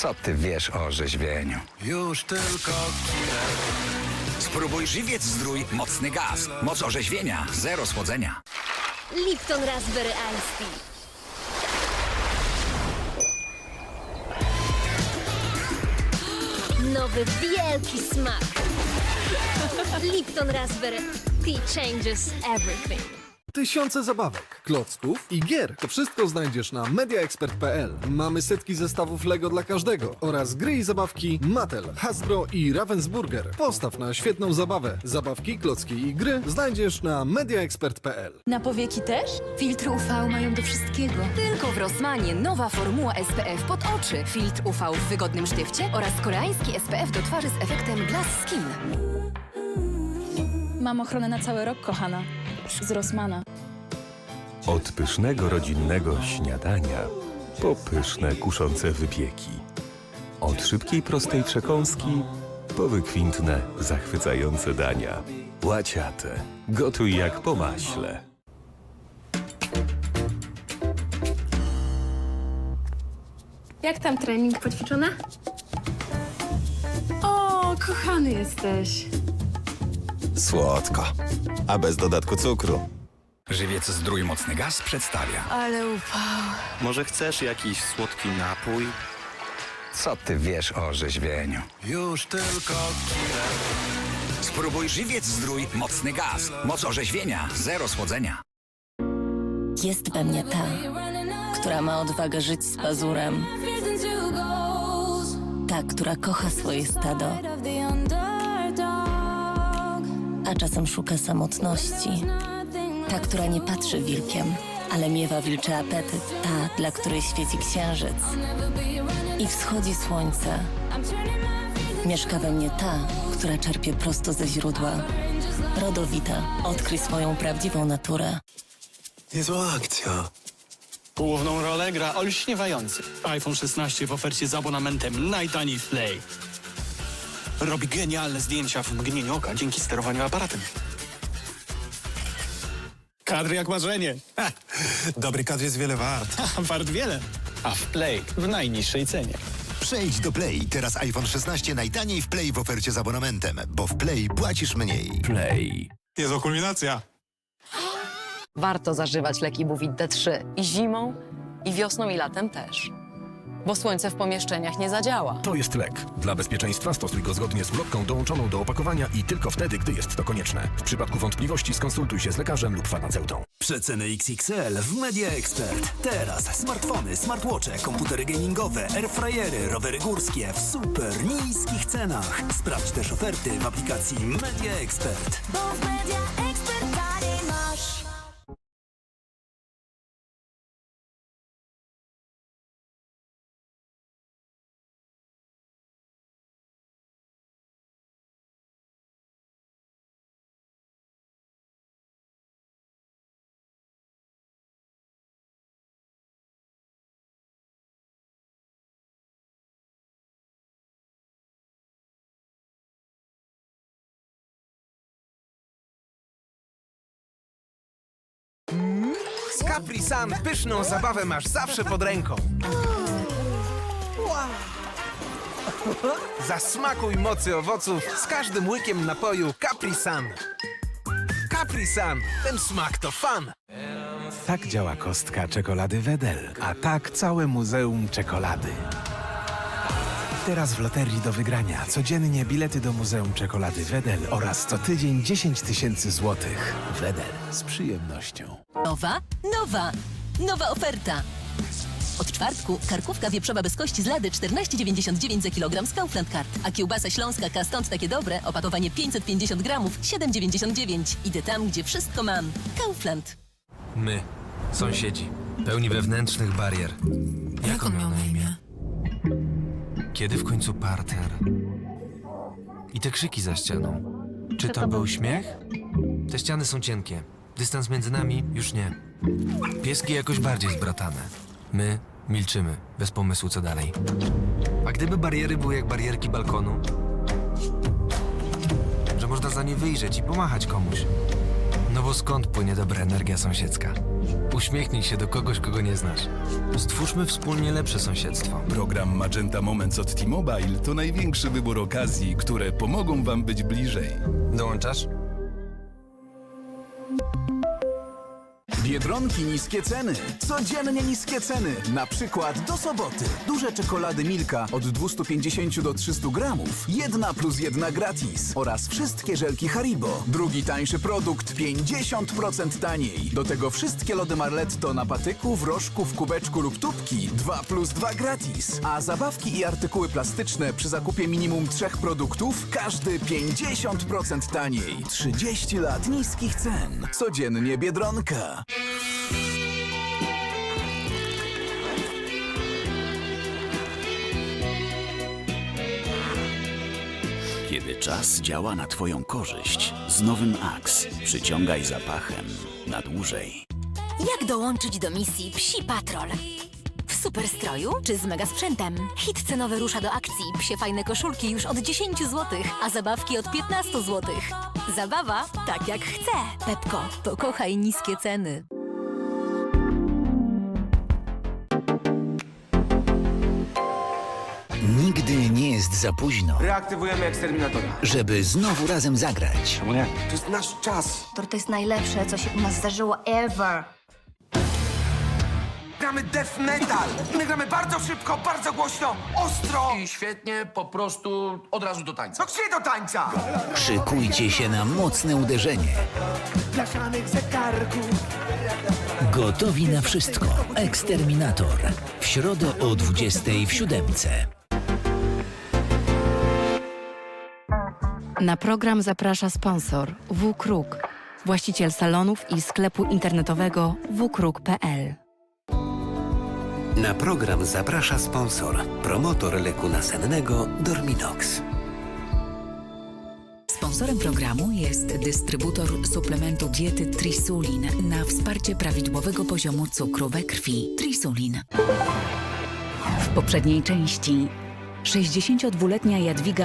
Co ty wiesz o orzeźwieniu? Już tylko Spróbuj żywiec zdrój, mocny gaz. Moc orzeźwienia, zero słodzenia. Lipton Raspberry Ice Tea. Nowy wielki smak. Lipton Raspberry Tea changes everything. Tysiące zabawek, klocków i gier. To wszystko znajdziesz na mediaexpert.pl. Mamy setki zestawów Lego dla każdego oraz gry i zabawki Mattel, Hasbro i Ravensburger. Postaw na świetną zabawę. Zabawki, klocki i gry znajdziesz na mediaexpert.pl. Na powieki też? Filtry UV mają do wszystkiego. Tylko w Rossmanie nowa formuła SPF pod oczy. Filtr UV w wygodnym sztywcie oraz koreański SPF do twarzy z efektem Glass Skin. Mam ochronę na cały rok, kochana. Z Rossmana. Od pysznego rodzinnego śniadania po pyszne kuszące wypieki. Od szybkiej prostej przekąski po wykwintne, zachwycające dania. Łaciate. Gotuj jak po maśle. Jak tam trening poćwiczona? O, kochany jesteś. Słodko. A bez dodatku cukru. Żywiec zdrój, mocny gaz przedstawia. Ale upał. Może chcesz jakiś słodki napój? Co ty wiesz o orzeźwieniu? Już tylko Spróbuj żywiec zdrój, mocny gaz. Moc orzeźwienia, zero słodzenia. Jest we mnie ta, która ma odwagę żyć z pazurem. Ta, która kocha swoje stado, a czasem szuka samotności. Ta, która nie patrzy wilkiem, ale miewa wilczy apetyt. Ta, dla której świeci księżyc i wschodzi słońce. Mieszka we mnie ta, która czerpie prosto ze źródła. Rodowita, odkryj swoją prawdziwą naturę. Niezła akcja. Główną rolę gra olśniewający iPhone 16 w ofercie z abonamentem najtaniej w Play. Robi genialne zdjęcia w mgnieniu oka dzięki sterowaniu aparatem. Kadr jak marzenie. Ha, Dobry kadr jest wiele wart. wart wiele. A w Play w najniższej cenie. Przejdź do Play. Teraz iPhone 16 najtaniej w Play w ofercie z abonamentem, bo w Play płacisz mniej. Play. Niezła kulminacja. Warto zażywać leki Buvit D3 i zimą, i wiosną, i latem też. Bo słońce w pomieszczeniach nie zadziała. To jest lek. Dla bezpieczeństwa stosuj go zgodnie z ulotką dołączoną do opakowania i tylko wtedy, gdy jest to konieczne. W przypadku wątpliwości skonsultuj się z lekarzem lub farmaceutą. Przeceny XXL w Media Expert. Teraz smartfony, smartwatche, komputery gamingowe, airfryery, rowery górskie w super niskich cenach. Sprawdź też oferty w aplikacji Media Expert. Bo w Media Expert Capri Sun pyszną zabawę masz zawsze pod ręką. Zasmakuj mocy owoców z każdym łykiem napoju Capri Sun. Capri Sun, ten smak to fan. Tak działa kostka czekolady Wedel, a tak całe Muzeum Czekolady. Teraz w loterii do wygrania codziennie bilety do Muzeum Czekolady Wedel oraz co tydzień 10 tysięcy złotych. Wedel z przyjemnością. Nowa, nowa, nowa oferta. Od czwartku karkówka wieprzowa bez kości z lady 14,99 za kilogram z Kaufland Card, a kiełbasa śląska K stąd takie dobre, opakowanie 550 gramów 7,99. Idę tam, gdzie wszystko mam. Kaufland. My, sąsiedzi, pełni wewnętrznych barier. Jak, on miał na imię? Kiedy w końcu parter? I te krzyki za ścianą. Czy to był śmiech? Te ściany są cienkie. Dystans między nami już nie. Pieski jakoś bardziej zbratane. My milczymy, bez pomysłu co dalej. A gdyby bariery były jak barierki balkonu? Że można za nie wyjrzeć i pomachać komuś. No bo skąd płynie dobra energia sąsiedzka? Uśmiechnij się do kogoś, kogo nie znasz. Stwórzmy wspólnie lepsze sąsiedztwo. Program Magenta Moments od T-Mobile to największy wybór okazji, które pomogą Wam być bliżej. Dołączasz? Biedronki niskie ceny. Codziennie niskie ceny. Na przykład do soboty. Duże czekolady Milka od 250 do 300 gramów. Jedna plus jedna gratis. Oraz wszystkie żelki Haribo. Drugi tańszy produkt 50% taniej. Do tego wszystkie lody Marletto na patyku, w rożku, w kubeczku lub tubki. 2 plus 2 gratis. A zabawki i artykuły plastyczne przy zakupie minimum trzech produktów każdy 50% taniej. 30 lat niskich cen. Codziennie Biedronka. Czas działa na Twoją korzyść, z nowym Axe przyciągaj zapachem na dłużej. Jak dołączyć do misji Psi Patrol? W super stroju czy z mega sprzętem? Hit cenowy rusza do akcji. Psie fajne koszulki już od 10 zł, a zabawki od 15 zł. Zabawa tak jak chce. Pepko, pokochaj niskie ceny. Za późno, Reaktywujemy eksterminatora. żeby znowu razem zagrać. Czemu nie? To jest nasz czas. To jest najlepsze, co się u nas zdarzyło ever. Gramy death metal. My gramy bardzo szybko, bardzo głośno, ostro. I świetnie, po prostu od razu do tańca. No gdzie do tańca? Szykujcie się na mocne uderzenie. Blaszanych zegarków. Gotowi na wszystko. Eksterminator. W środę o 20 w siódemce. Na program zaprasza sponsor W-Kruk, właściciel salonów i sklepu internetowego wkruk.pl. Na program zaprasza sponsor, promotor leku nasennego Dorminox. Sponsorem programu jest dystrybutor suplementu diety Trisulin na wsparcie prawidłowego poziomu cukru we krwi. Trisulin. W poprzedniej części 62-letnia Jadwiga